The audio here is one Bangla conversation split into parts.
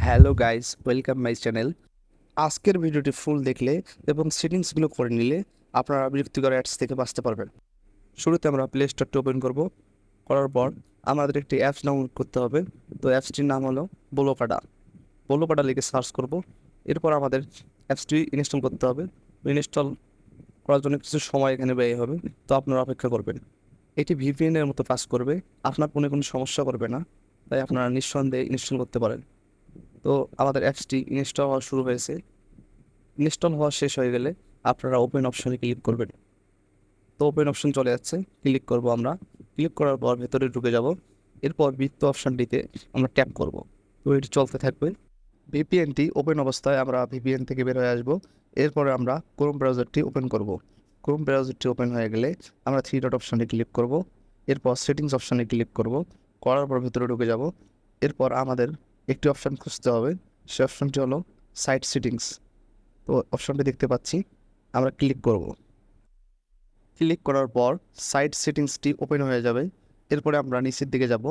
Hello guys, welcome my channel. আজকের ভিডিওটি ফুল দেখলে এবং সেটিংসগুলো করে নিলে আপনারা বিরক্তিকর অ্যাডস থেকে বাঁচতে পারবেন। শুরুতে আমরা প্লে স্টোরটি ওপেন করব। করার পর আমাদের একটি অ্যাপস ডাউনলোড করতে হবে। তো অ্যাপসটির নাম হলো বোলোকাডা বোলোকাডা লিখে সার্চ করব। এরপর আমাদের অ্যাপসটি ইনস্টল করতে হবে। ইনস্টল করার জন্য কিছু সময় এখানে ব্যয় হবে। তো আপনারা অপেক্ষা করবেন। এটি ভিপিএনের মতো কাজ করবে। আপনার ফোনে কোনো সমস্যা করবে না। তাই আপনারা নিঃসন্দেহে ইনস্টল করতে পারেন। তো আমাদের অ্যাপসটি ইনস্টল হওয়া শুরু হয়েছে। ইনস্টল হওয়া শেষ হয়ে গেলে আপনারা ওপেন অপশনে ক্লিক করবেন। তো ওপেন অপশন চলে যাচ্ছে ক্লিক করব আমরা। ক্লিক করার পর ভেতরে ঢুকে যাব। এরপর বৃত্ত অপশানটিতে আমরা ট্যাপ করব। তো এটি চলতে থাকবে। ভিপিএনটি ওপেন অবস্থায় আমরা ভিপিএন থেকে বের হয়ে আসব। এরপরে আমরা ক্রোম ব্রাউজারটি ওপেন করব। ক্রোম ব্রাউজারটি ওপেন হয়ে গেলে আমরা থ্রি ডট অপশানে ক্লিক করব। এরপর সেটিংস অপশানে ক্লিক করব। করার পর ভেতরে ঢুকে যাব। এরপর আমাদের একটি অপশান খুঁজতে হবে। সে অপশানটি হলো সাইট সিটিংস তো অপশানটি দেখতে পাচ্ছি। আমরা ক্লিক করব। ক্লিক করার পর সাইট সেটিংসটি ওপেন হয়ে যাবে। এরপরে আমরা নিচের দিকে যাব।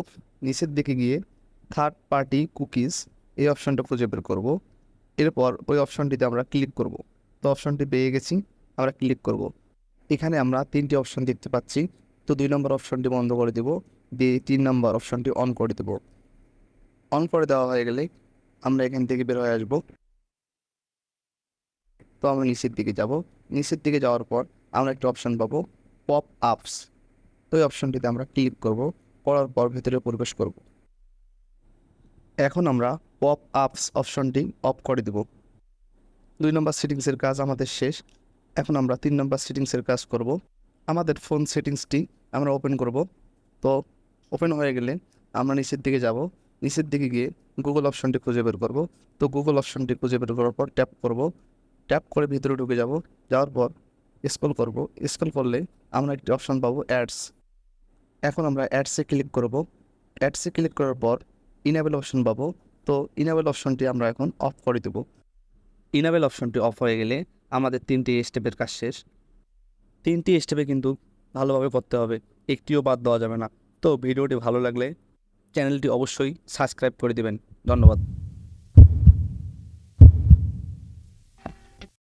নিচের দিকে গিয়ে থার্ড পার্টি কুকিজ এই অপশানটা খুঁজে বের করব। এরপর ওই অপশানটিতে আমরা ক্লিক করব। তো অপশানটি পেয়ে গেছি। আমরা ক্লিক করব। এখানে আমরা তিনটি অপশান দেখতে পাচ্ছি। তো দুই নম্বর অপশানটি বন্ধ করে দেব। দিয়ে তিন নম্বর অপশানটি অন করে দেবো। অন করে দেওয়া হয়ে গেলে আমরা এখান থেকে বের হয়ে আসব। তো আমরা নিচের দিকে যাব। নিচের দিকে যাওয়ার পর আমরা একটা অপশান পাবো পপ আপস তো এই অপশানটিতে আমরা ক্লিক করব। করার পর ভেতরে প্রবেশ করব। এখন আমরা পপ আপস অপশানটি অফ করে দেব। দুই নম্বর সেটিংসের কাজ আমাদের শেষ। এখন আমরা তিন নম্বর সেটিংসের কাজ করব। আমাদের ফোন সেটিংসটি আমরা ওপেন করব। তো ওপেন হয়ে গেলে আমরা নিচের দিকে যাব। নিচের দিকে গিয়ে গুগল অপশনটি খুঁজে বের করব। তো গুগল অপশনটি খুঁজে বের করার পর ট্যাপ করব। ট্যাপ করে ভিতরে ঢুকে যাব। যাওয়ার পর স্ক্রল করব। স্ক্রল করলে আমরা একটি অপশন পাবো অ্যাডস এখন আমরা অ্যাডসে ক্লিক করব। অ্যাডসে ক্লিক করার পর ইনেবল অপশন পাবো। তো ইনেবল অপশনটি আমরা এখন অফ করে দেব। ইনেবল অপশনটি অফ হয়ে গেলে আমাদের তিনটি স্টেপের কাজ শেষ। তিনটি স্টেপে কিন্তু ভালোভাবে করতে হবে। একটিও বাদ দেওয়া যাবে না। তো ভিডিওটি ভালো লাগলে চ্যানেলটি অবশ্যই সাবস্ক্রাইব করে দেবেন। ধন্যবাদ।